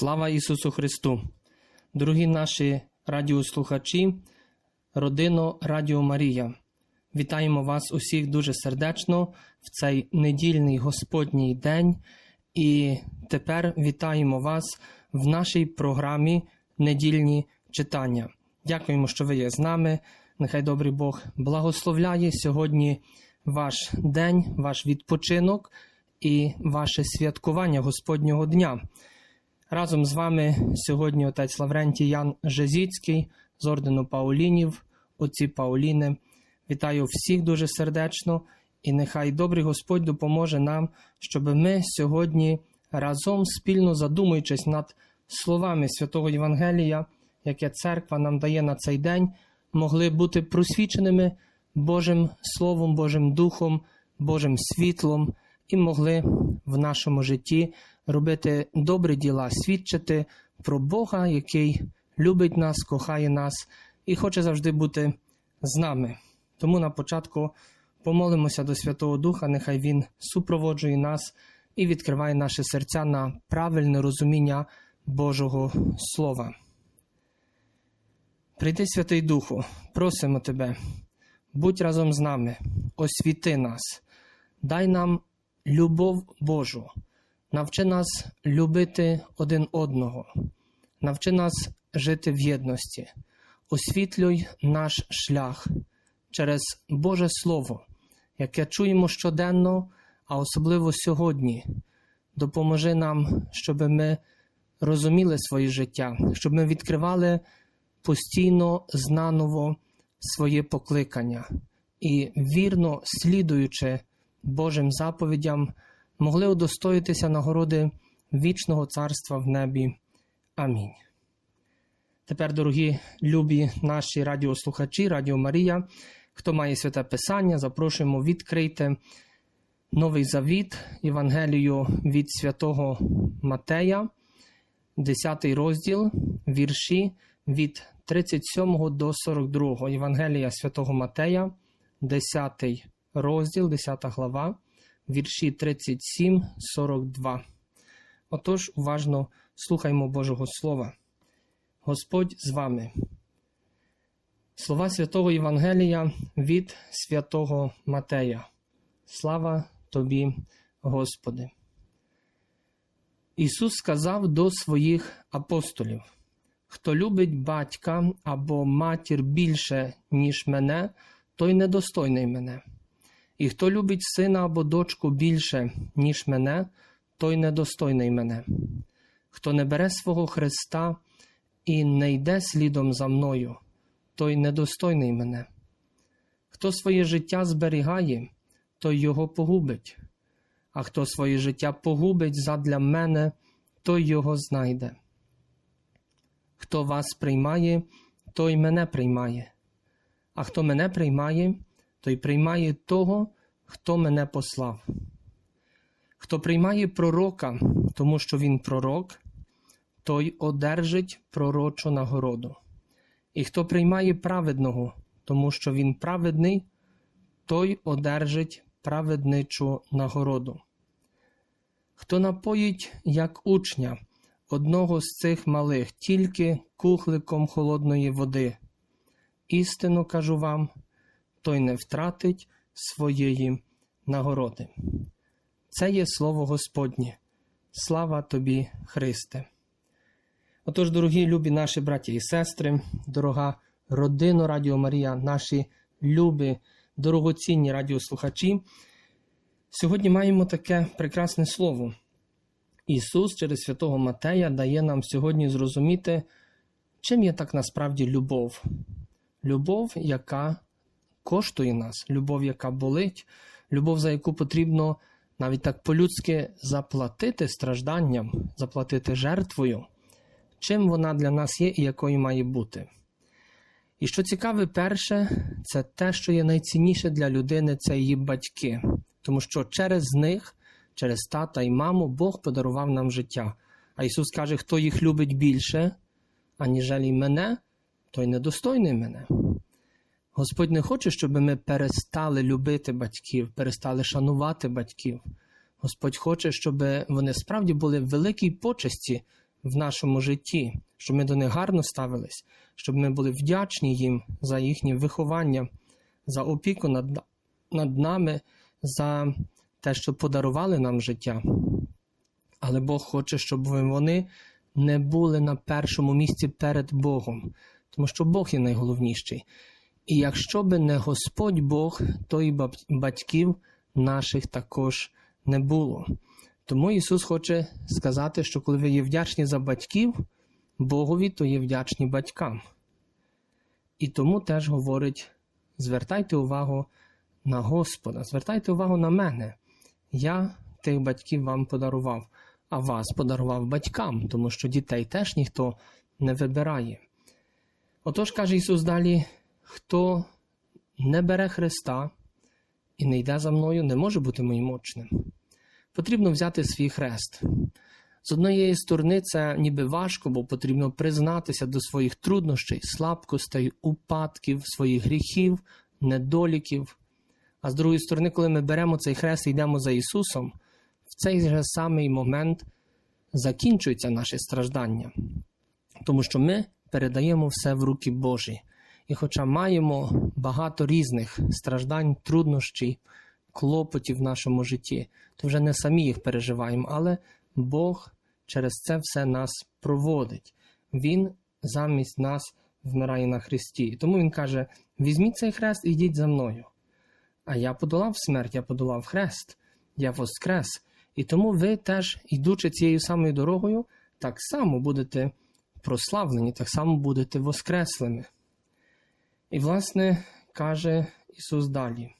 Слава Ісусу Христу! Дорогі наші радіослухачі, родино Радіо Марія, вітаємо вас усіх дуже сердечно в цей недільний Господній день. І тепер вітаємо вас в нашій програмі Недільні читання. Дякуємо, що ви є з нами. Нехай добрий Бог благословляє сьогодні ваш день, ваш відпочинок і ваше святкування Господнього дня. Разом з вами сьогодні отець Лаврентій Ян Жезіцький з ордену Паулінів, отці Пауліни. Вітаю всіх дуже сердечно і нехай добрий Господь допоможе нам, щоб ми сьогодні разом спільно задумуючись над словами святого Євангелія, яке церква нам дає на цей день, могли бути просвіченими Божим Словом, Божим Духом, Божим світлом і могли в нашому житті робити добрі діла, свідчити про Бога, який любить нас, кохає нас і хоче завжди бути з нами. Тому на початку помолимося до Святого Духа, нехай Він супроводжує нас і відкриває наші серця на правильне розуміння Божого Слова. Прийди, Святий Духу, просимо Тебе, будь разом з нами, освіти нас, дай нам любов Божу, навчи нас любити один одного, навчи нас жити в єдності, освітлюй наш шлях через Боже Слово, яке чуємо щоденно, а особливо сьогодні. Допоможи нам, щоб ми розуміли своє життя, щоб ми відкривали постійно знаново своє покликання. І вірно слідуючи Божим заповідям, могли удостоїтися нагороди вічного царства в небі. Амінь. Тепер, дорогі любі наші радіослухачі, Радіо Марія, хто має святе Писання, запрошуємо відкрити Новий Завіт, Євангелію від святого Матея, 10 розділ, вірші від 37 до 42. Євангелія святого Матея, 10 розділ, 10 глава, вірші 37-42. Отож, уважно слухаймо Божого Слова. Господь з вами. Слова святого Євангелія від святого Матея. Слава тобі, Господи. Ісус сказав до своїх апостолів: Хто любить батька або матір більше, ніж мене, той недостойний мене. І хто любить сина або дочку більше, ніж мене, той недостойний мене. Хто не бере свого Христа і не йде слідом за мною, той недостойний мене. Хто своє життя зберігає, той його погубить, а хто своє життя погубить задля мене, той його знайде. Хто вас приймає, той мене приймає, а хто мене приймає, той приймає того, хто мене послав. Хто приймає пророка, тому що він пророк, той одержить пророчу нагороду. І хто приймає праведного, тому що він праведний, той одержить праведничу нагороду. Хто напоїть, як учня, одного з цих малих, тільки кухликом холодної води, істину кажу вам, той не втратить своєї нагороди. Це є слово Господнє. Слава тобі, Христе. Отож, дорогі любі наші браті і сестри, дорога родино Радіо Марія, наші любі, дорогоцінні радіослухачі. Сьогодні маємо таке прекрасне слово. Ісус через святого Матея дає нам сьогодні зрозуміти, чим є так насправді любов. Любов, яка коштує нас, любов, яка болить, любов, за яку потрібно навіть так по-людськи заплатити стражданням, заплатити жертвою, чим вона для нас є і якою має бути. І що цікаве, перше, це те, що є найцінніше для людини, це її батьки, тому що через них, через тата і маму, Бог подарував нам життя. А Ісус каже, хто їх любить більше, аніжелі мене, той недостойний мене. Господь не хоче, щоб ми перестали любити батьків, перестали шанувати батьків. Господь хоче, щоб вони справді були в великій почесті в нашому житті, щоб ми до них гарно ставились, щоб ми були вдячні їм за їхнє виховання, за опіку над, над нами, за те, що подарували нам життя. Але Бог хоче, щоб вони не були на першому місці перед Богом, тому що Бог є найголовніший. І якщо би не Господь Бог, то і батьків наших також не було. Тому Ісус хоче сказати, що коли ви є вдячні за батьків, Богові, то є вдячні батькам. І тому теж говорить: звертайте увагу на Господа, звертайте увагу на мене. Я тих батьків вам подарував, а вас подарував батькам, тому що дітей теж ніхто не вибирає. Отож каже Ісус далі: хто не бере Христа і не йде за мною, не може бути моїм учнем. Потрібно взяти свій хрест. З однієї сторони, це ніби важко, бо потрібно признатися до своїх труднощей, слабкостей, упадків, своїх гріхів, недоліків. А з другої сторони, коли ми беремо цей хрест і йдемо за Ісусом, в цей же самий момент закінчується наше страждання, тому що ми передаємо все в руки Божі. І хоча маємо багато різних страждань, труднощів, клопотів в нашому житті, то вже не самі їх переживаємо, але Бог через це все нас проводить. Він замість нас вмирає на Христі. І тому Він каже: візьміть цей хрест і йдіть за мною. А я подолав смерть, я подолав хрест, я воскрес. І тому ви теж, йдучи цією самою дорогою, так само будете прославлені, так само будете воскреслими. І, власне, каже Ісус далі: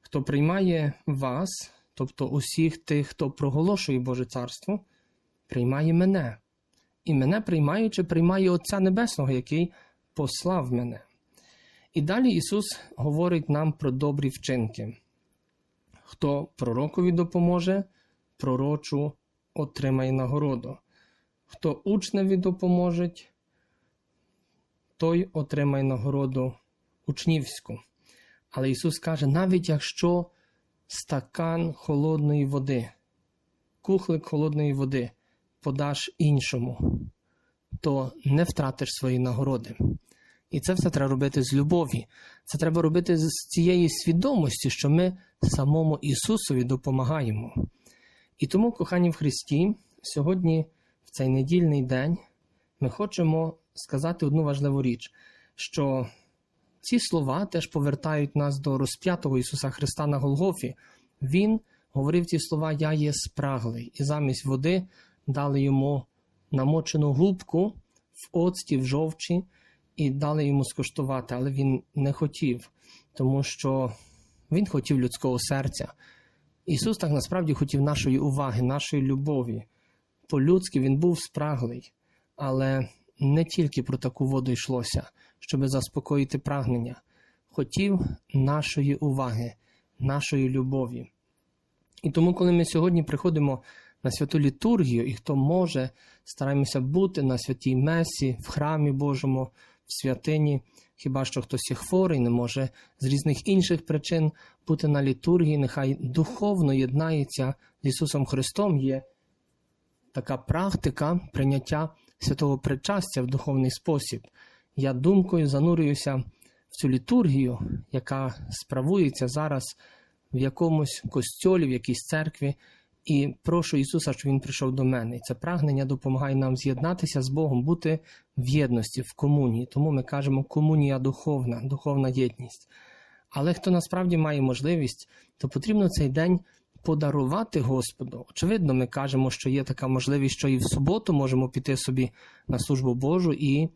хто приймає вас, тобто усіх тих, хто проголошує Боже Царство, приймає мене. І мене приймаючи, приймає Отця Небесного, який послав мене. І далі Ісус говорить нам про добрі вчинки. Хто пророкові допоможе, пророчу отримає нагороду. Хто учневі допоможе, той отримає нагороду учнівську. Але Ісус каже: навіть якщо стакан холодної води, кухлик холодної води подаш іншому, то не втратиш свої нагороди. І це все треба робити з любові. Це треба робити з цієї свідомості, що ми самому Ісусові допомагаємо. І тому, кохані в Христі, сьогодні, в цей недільний день, ми хочемо сказати одну важливу річ, що ці слова теж повертають нас до розп'ятого Ісуса Христа на Голгофі. Він говорив ці слова Я є спраглий, і замість води дали йому намочену губку в оцті, в жовчі, і дали йому скуштувати, але він не хотів, тому що він хотів людського серця. Ісус так насправді хотів нашої уваги, нашої любові. По-людськи він був спраглий, але не тільки про таку воду йшлося, щоб заспокоїти прагнення. Хотів нашої уваги, нашої любові. І тому, коли ми сьогодні приходимо на святу літургію, і хто може, стараємося бути на святій Месі, в храмі Божому, в святині, хіба що хтось є хворий, не може з різних інших причин бути на літургії, нехай духовно єднається з Ісусом Христом. Є така практика прийняття святого причастя в духовний спосіб. Я думкою занурююся в цю літургію, яка справується зараз в якомусь костьолі, в якійсь церкві, і прошу Ісуса, щоб Він прийшов до мене. І це прагнення допомагає нам з'єднатися з Богом, бути в єдності, в комунії. Тому ми кажемо комунія духовна, духовна єдність. Але хто насправді має можливість, то потрібно цей день подарувати Господу. Очевидно, ми кажемо, що є така можливість, що і в суботу можемо піти собі на службу Божу і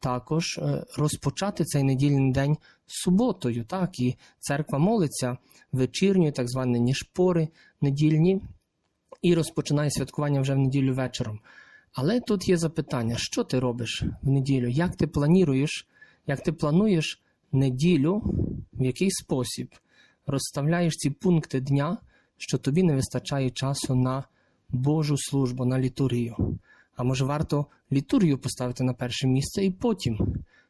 також е, розпочати цей недільний день суботою. Так, і церква молиться вечірньою, так звані ніжпори недільні, і розпочинає святкування вже в неділю вечором. Але тут є запитання: що ти робиш в неділю? Як ти плануєш, як ти плануєш неділю, в який спосіб розставляєш ці пункти дня, що тобі не вистачає часу на Божу службу, на літургію? А може варто літургію поставити на перше місце і потім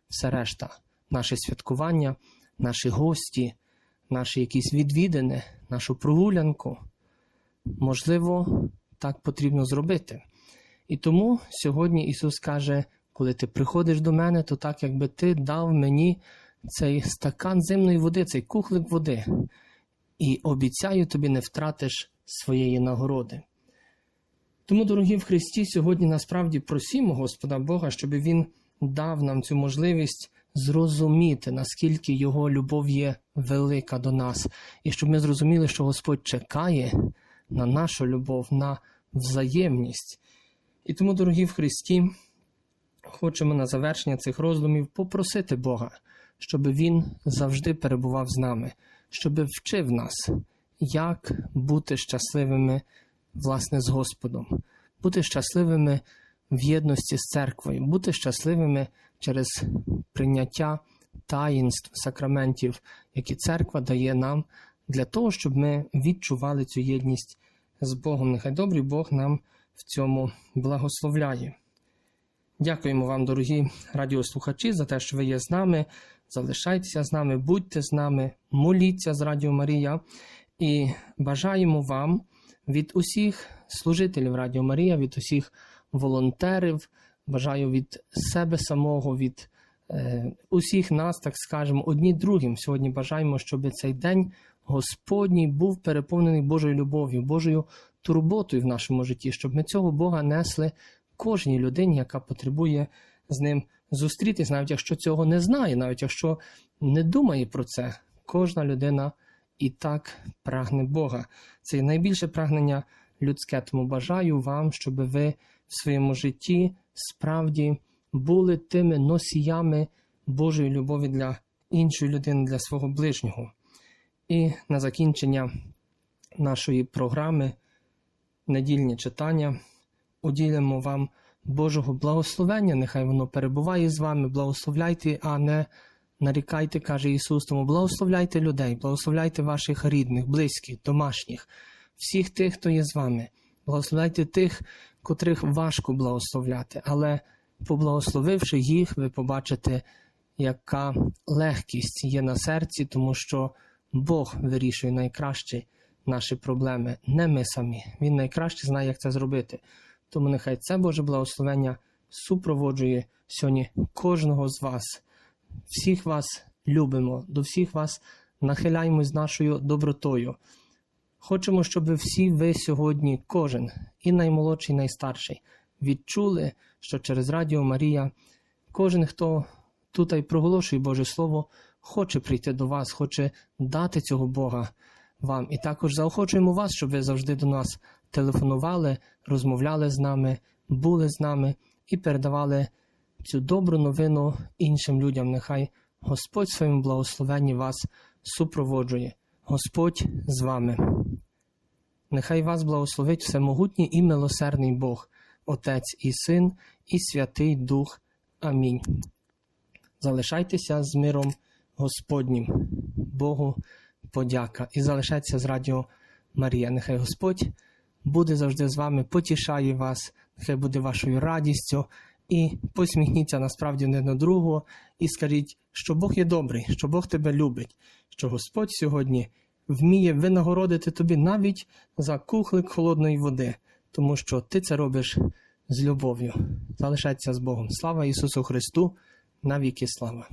все решта, наше святкування, наші гості, наші якісь відвідини, нашу прогулянку. Можливо, так потрібно зробити. І тому сьогодні Ісус каже, коли ти приходиш до мене, то так, якби ти дав мені цей стакан зимної води, цей кухлик води, і обіцяю тобі не втратиш своєї нагороди. Тому, дорогі в Христі, сьогодні насправді просімо Господа Бога, щоб Він дав нам цю можливість зрозуміти, наскільки Його любов є велика до нас, і щоб ми зрозуміли, що Господь чекає на нашу любов, на взаємність. І тому, дорогі в Христі, хочемо на завершення цих роздумів попросити Бога, щоб Він завжди перебував з нами, щоб вчив нас, як бути щасливими власне з Господом, бути щасливими в єдності з церквою, бути щасливими через прийняття таїнств, сакраментів, які церква дає нам для того, щоб ми відчували цю єдність з Богом. Нехай добрий Бог нам в цьому благословляє. Дякуємо вам, дорогі радіослухачі, за те, що ви є з нами. Залишайтеся з нами, будьте з нами, моліться з Радіо Марія і бажаємо вам від усіх служителів Радіо Марія, від усіх волонтерів, бажаю від себе самого, від е, усіх нас, так скажемо, одні другим. Сьогодні бажаємо, щоб цей день Господній був переповнений Божою любов'ю, Божою турботою в нашому житті, щоб ми цього Бога несли кожній людині, яка потребує з ним зустрітись, навіть якщо цього не знає, навіть якщо не думає про це, кожна людина і так прагне Бога. Це найбільше прагнення людське. Тому бажаю вам, щоб ви в своєму житті справді були тими носіями Божої любові для іншої людини, для свого ближнього. І на закінчення нашої програми недільні читання уділимо вам Божого благословення. Нехай воно перебуває з вами. Благословляйте, а не нарікайте, каже Ісус. Тому благословляйте людей, благословляйте ваших рідних, близьких, домашніх, всіх тих, хто є з вами. Благословляйте тих, котрих важко благословляти, але поблагословивши їх, ви побачите, яка легкість є на серці, тому що Бог вирішує найкраще наші проблеми, не ми самі. Він найкраще знає, як це зробити. Тому нехай це Боже благословення супроводжує сьогодні кожного з вас. Всіх вас любимо, до всіх вас нахиляємось нашою добротою. Хочемо, щоб всі ви сьогодні, кожен, і наймолодший, і найстарший, відчули, що через Радіо Марія кожен, хто тут і проголошує Боже Слово, хоче прийти до вас, хоче дати цього Бога вам. І також заохочуємо вас, щоб ви завжди до нас телефонували, розмовляли з нами, були з нами і передавали цю добру новину іншим людям. Нехай Господь своєму благословенні вас супроводжує. Господь з вами. Нехай вас благословить всемогутній і милосердний Бог, Отець і Син, і Святий Дух. Амінь. Залишайтеся з миром Господнім, Богу подяка, і залишайтеся з Радіо Марія. Нехай Господь буде завжди з вами, потішає вас, нехай буде вашою радістю. І посміхніться насправді не на другого, і скажіть, що Бог є добрий, що Бог тебе любить, що Господь сьогодні вміє винагородити тобі навіть за кухлик холодної води, тому що ти це робиш з любов'ю. Залишайтеся з Богом. Слава Ісусу Христу! Навіки слава!